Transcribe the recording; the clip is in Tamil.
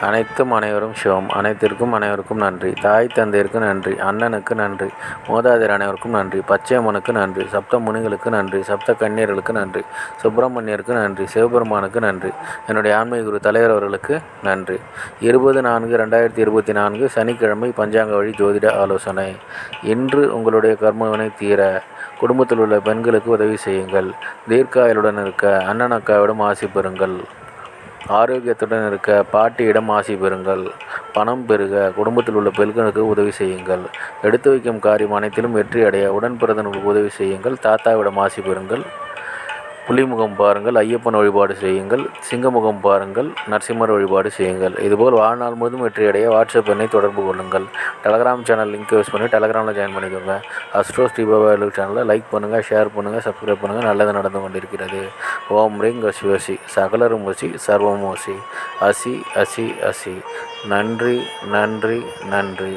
அனைத்தும் அனைவரும் சிவம். அனைத்திற்கும் அனைவருக்கும் நன்றி. தாய் தந்தையருக்கு நன்றி. அண்ணனுக்கு நன்றி. மூதாதையர் அனைவருக்கும் நன்றி. பச்சையம்மனுக்கு நன்றி. சப்த முனிகளுக்கு நன்றி. சப்த கண்ணீர்களுக்கு நன்றி. சுப்பிரமணியருக்கு நன்றி. சிவபெருமானுக்கு நன்றி. என்னுடைய ஆன்மீக குரு தலைவர் அவர்களுக்கு நன்றி. இருபது நான்கு ரெண்டாயிரத்தி இருபத்தி நான்கு சனிக்கிழமை பஞ்சாங்க வழி ஜோதிட ஆலோசனை. இன்று உங்களுடைய கர்மவினை தீர குடும்பத்தில் உள்ள பெண்களுக்கு உதவி செய்யுங்கள். தீர்க்காயலுடன் இருக்க அண்ணன் அக்காவிடம் ஆசி பெறுங்கள். ஆரோக்கியத்துடன் இருக்க பாட்டியிடம் ஆசி பெறுங்கள். பணம் பெருக குடும்பத்தில் உள்ள பெண்களுக்கு உதவி செய்யுங்கள். எடுத்து வைக்கும் காரியம் அனைத்திலும் வெற்றி அடைய உடன் பிறந்தவர்களுக்கு உதவி செய்யுங்கள். தாத்தாவிடம் ஆசி பெறுங்கள். புலிமுகம் பாருங்கள் ஐயப்பன் வழிபாடு செய்யுங்கள் சிங்கமுகம் பாருங்கள் நரசிம்மர் வழிபாடு செய்யுங்கள். இதுபோல் வாழ்நாள் முழுதும் வெற்றியடைய வாட்ஸ்அப் எண்ணை தொடர்பு கொள்ளுங்கள். டெலகிராம் சேனல் லிங்க் யூஸ் பண்ணி டெலகிராமில் ஜாயின் பண்ணிக்கோங்க. அஸ்ட்ரோ ஸ்ரீபாபா சேனலை லைக் பண்ணுங்கள் ஷேர் பண்ணுங்கள் சப்ஸ்கிரைப் பண்ணுங்கள் நல்லது நடந்து கொண்டிருக்கிறது. ஓம் ரிங் வசி வசி. சகலரும் வசி சர்வம் வசி. அசி அசி அசி. நன்றி நன்றி நன்றி.